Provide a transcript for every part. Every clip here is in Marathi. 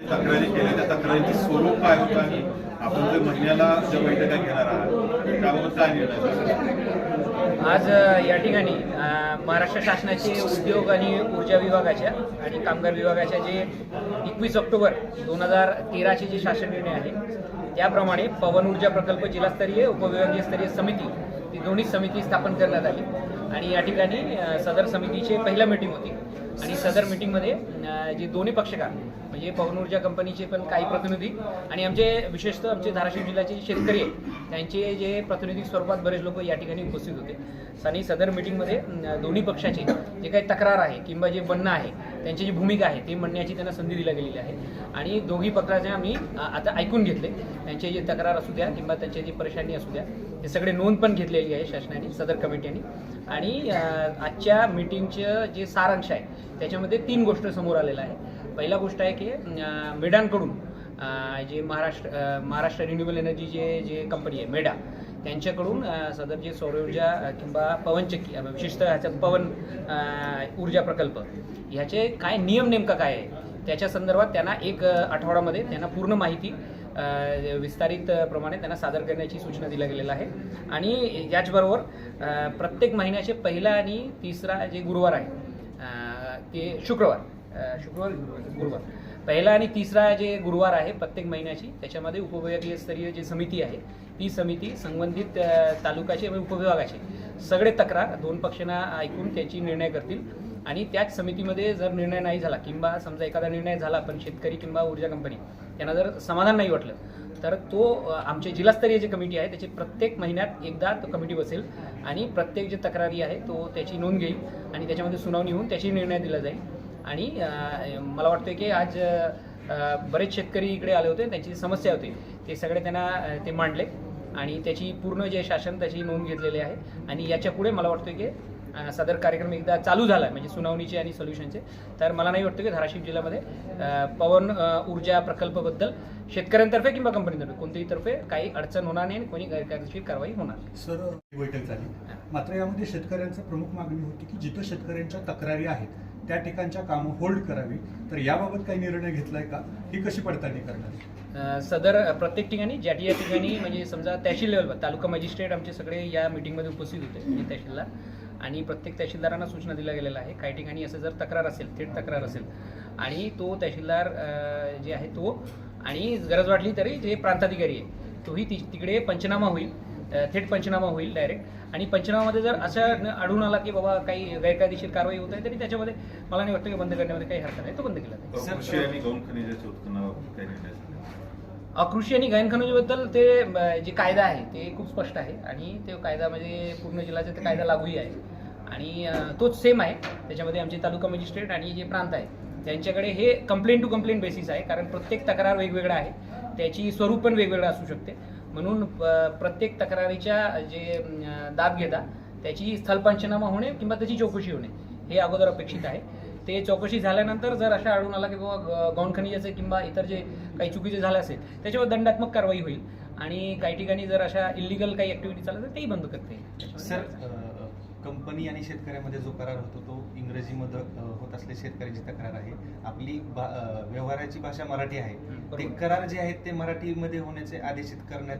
तक्रारी केल्या. त्या तक्रारीचं स्वरूप काय होतं आणि आपण जे महिन्याला ज्या बैठका घेणार आहात त्याबाबत काय निर्णय आज या ठिकाणी महाराष्ट्र शासनाचे उद्योग आणि ऊर्जा विभागाच्या आणि कामगार विभागाच्या जे एकवीस ऑक्टोबर दोन हजार तेराचे जे शासन निर्णय आहे त्याप्रमाणे पवन ऊर्जा प्रकल्प जिल्हास्तरीय उपविभागीय स्तरीय समिती ती दोन्ही समिती स्थापन करण्यात आली. आणि या ठिकाणी सदर समितीची पहिल्या मीटिंग होती. आणि सदर मीटिंगमध्ये जे दोन्ही पक्षकार म्हणजे पवन ऊर्जा कंपनीचे पण काही प्रतिनिधी आणि आमचे विशेषतः आमचे धाराशिव जिल्ह्याचे जे शेतकरी आहेत त्यांचे जे प्रतिनिधी स्वरूपात बरेच लोक या ठिकाणी उपस्थित होते. आणि सदर मीटिंगमध्ये दोन्ही पक्षाचे जे काही तक्रार आहे किंवा जे म्हणणं आहे त्यांची जी भूमिका आहे ती म्हणण्याची त्यांना संधी दिली गेलेली आहे. आणि दोघी पक्षाचे आम्ही आता ऐकून घेतले. त्यांचे जे तक्रार असू द्या किंवा त्यांची जी परेशानी असू द्या ते सगळे नोंद पण घेतलेली आहे शासनाने सदर कमिटीने. आणि आजच्या मीटिंगचं जे सारांश आहे त्याच्यामध्ये तीन गोष्ट समोर आलेलं आहे पहिला गोष्ट आहे की मेडांकडून जे महाराष्ट्र महाराष्ट्र रिन्युएबल एनर्जी जे जे कंपनी आहे मेडा त्यांच्याकडून सदर जे सौर ऊर्जा किंवा पवनचक्की विशिष्ट विशेषतः पवन ऊर्जा प्रकल्प ह्याचे काय नियम नेमका काय आहे? त्याच्या संदर्भात त्यांना एक आठवड्यामध्ये त्यांना पूर्ण माहिती विस्तारित प्रमाणे त्यांना सादर करण्याची सूचना दिल्या गेलेल्या आहे आणि याचबरोबर प्रत्येक महिन्याचे पहिला आणि तिसरा जे गुरुवार आहे ते शुक्रवार शुक्रवार गुरुवार पहिला आणि तिसरा जे गुरुवार आहे प्रत्येक महिन्याची त्याच्यामध्ये उपविभागीय स्तरीय जी समिती आहे ती समिती संबंधित अ, तालुक्याचे आणि उपविभागाचे सगळे तक्रार दोन पक्षांना ऐकून त्याची निर्णय करतील. आणि त्याच समितीमध्ये जर निर्णय नाही झाला किंवा समजा एखादा निर्णय झाला पण शेतकरी किंवा ऊर्जा कंपनी त्यांना जर समाधान नाही वाटलं तर तो आमचे जिल्हास्तरीय जे कमिटी आहे त्याची प्रत्येक महिन्यात एकदा तो कमिटी बसेल आणि प्रत्येक जे तक्रारी आहे तो त्याची नोंद घेईल आणि त्याच्यामध्ये सुनावणी होऊन त्याची निर्णय दिला जाईल. आणि मला वाटतं की आज बरेच शेतकरी इकडे आले होते त्यांची समस्या होती. ते सगळे त्यांना ते मांडले आणि त्याची पूर्ण जे शासन त्याची नोंद घेतलेली आहे. आणि याच्यापुढे मला वाटतं की सदर कार्यक्रम एकदा चालू झाला म्हणजे सुनावणीचे आणि सोल्युशनचे तर मला नाही वाटतं की धाराशिव जिल्ह्यामध्ये पवन ऊर्जा प्रकल्पाबद्दल शेतकऱ्यांतर्फे किंवा कंपनीतर्फे कोणत्याही तर्फे काही अडचण होणार नाही आणि कोणी गैरकायदेशीर कारवाई होणार नाही. सर बैठक झाली. मात्र यामध्ये शेतकऱ्यांचं प्रमुख मागणी होती की जिथं शेतकऱ्यांच्या तक्रारी आहेत त्या ठिकाणच्या कामं होल्ड करावी. तर याबाबत काही निर्णय घेतलाय का? ही कशी पडताळणी करणार? सदर प्रत्येक ठिकाणी ज्या ठिकाणी म्हणजे समजा तहसील लेवलवर तालुका मजिस्ट्रेट आमचे सगळे या मीटिंगमध्ये उपस्थित होते तहसीलदार आणि प्रत्येक तहसीलदारांना सूचना दिल्या गेलेल्या आहे काही ठिकाणी असं जर तक्रार असेल थेट तक्रार असेल आणि तो तहसीलदार जे आहे तो आणि गरज वाटली तरी जे प्रांताधिकारी आहे तोही ति तिकडे पंचनामा होईल. थेट पंचनामा होईल डायरेक्ट आणि पंचनामामध्ये जर असं आढळून आला की बाबा काही गैरकायदेशीर कारवाई होत आहे तरी त्याच्यामध्ये मला नाही वाटतं की बंद करण्यामध्ये काही हरकत आहे तो बंद केला जाईल. कृषी आणि गौण खनिजबद्दल ते जे कायदा आहे ते खूप स्पष्ट आहे. आणि ते कायदा म्हणजे पूर्ण जिल्ह्याचा ते कायदा लागूही आहे. आणि तोच सेम आहे. त्याच्यामध्ये आमचे तालुका मजिस्ट्रेट आणि जे प्रांत आहे त्यांच्याकडे हे कंप्लेंट टू कंप्लेंट बेसिस आहे. कारण प्रत्येक तक्रार वेगवेगळा आहे. त्याची स्वरूप पण वेगवेगळं असू शकते. म्हणून प्रत्येक तक्रारीच्या जे दाद घेता त्याची स्थलपंचनामा होणे किंवा त्याची चौकशी होणे हे अगोदर अपेक्षित आहे. ते चौकशी झाल्यानंतर जर अशा आढळून आला की बाबा ग- गौण खनिजाचे किंवा इतर जे काही चुकीचे झाले असेल त्याच्यावर दंडात्मक कारवाई होईल आणि काही ठिकाणी जर अशा इलिगल काही ऍक्टिव्हिटी चालत तर तेही बंद करते येईल. सर कंपनी आणि शेतकऱ्यामध्ये जो करार होतो तो इंग्रजीमध्ये होत असले शेतकऱ्याची तक्रार आहे आपली व्यवहाराची भाषा मराठी आहे ते. करार जे आहेत ते मराठीमध्ये होण्याचे आदेशित करण्यात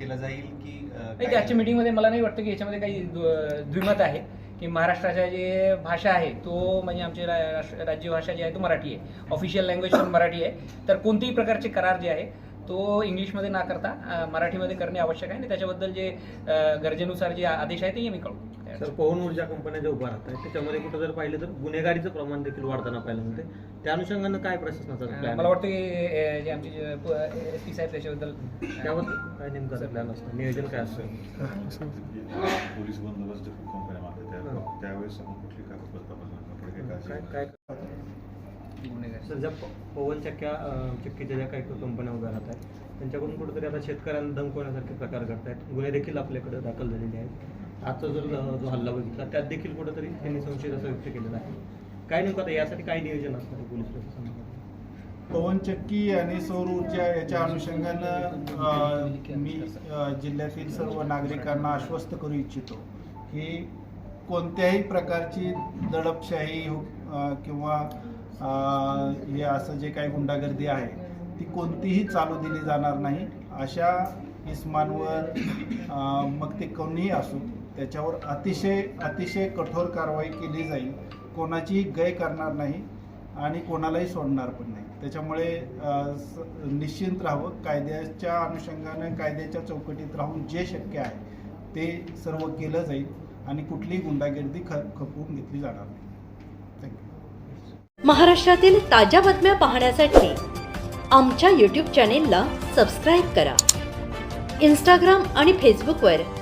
केलं जाईल की अ, नाही काय? ते आजच्या मीटिंगमध्ये मला नाही वाटतं की याच्यामध्ये काही द्व- द्विमत आहे की महाराष्ट्राच्या जे भाषा आहे तो म्हणजे आमची राष्ट्र- राज्यभाषा जी आहे तो मराठी आहे. ऑफिशियल लँग्वेज पण मराठी आहे. तर कोणतेही प्रकारचे करार जे आहे तो इंग्लिशमध्ये ना करता मराठीमध्ये करणे आवश्यक आहे आणि त्याच्याबद्दल जे गरजेनुसार जे आदेश आहे ते मी कळू सर पवन ऊर्जा कंपन्या ज्या उभा राहत आहेत त्याच्यामध्ये कुठं जर पाहिलं तर गुन्हेगारीचं प्रमाण देखील वाढताना पाहायला मिळते त्या अनुषंगानं काय प्रशासनाचा मला वाटतं की अं, जे आमचे एस पी साहेब त्याच्याबद्दल त्यावर काय नेमकं प्लॅन असतं? नियोजन काय असतं? पोलीस बंदोबस्त जे कंपन्या मागतात त्या- त्यावेळेस आपण कुठली कागदपत्र आपण पुढे काही काळजी काय घेऊ? काय गुन्हेगारी. सर ज्या प- पवन चक्क्या अं, चक्कीच्या ज्या काही कंपन्या उभ्या राहत आहेत त्यांच्याकडून कुठेतरी आता शेतकऱ्यांना धमकवण्यासारखे प्रकार घडत आहेत गुन्हे देखील आपल्याकडे दाखल झालेले आहेत. आजचा जर जो हल्ला बघितला त्यात देखील कुठंतरी त्यांनी संशय असं व्यक्त केलेला आहे. काय नेमकं आता यासाठी काय नियोजन असतं पोलीस पोलीस पवन पवनचक्की आणि सौर ऊर्जा याच्या अनुषंगानं मी जिल्ह्यातील सर्व नागरिकांना आश्वस्त करू इच्छितो की कोणत्याही प्रकारची दडपशाही हो, किंवा हे असं जे काही गुंडागर्दी आहे ती कोणतीही चालू दिली जाणार नाही. अशा इस्मांवर मग ते कोणीही असो त्याच्यावर अतिशय अतिशय कठोर कारवाई केली जाईल. कोणाचीही गय करणार नाही आणि कोणालाही सोडणार पण नाही. त्याच्यामुळे निश्चिंत राहावं. कायद्याच्या अनुषंगाने कायद्याच्या चौकटीत राहून जे शक्य आहे ते सर्व केलं जाईल आणि कुठलीही गुंडागिर्दी ख खपवून घेतली जाणार नाही. थँक्यू महाराष्ट्रातील ताज्या बातम्या पाहण्यासाठी आमच्या यूट्यूब चॅनेलला सबस्क्राईब करा. इंस्टाग्राम आणि फेसबुकवर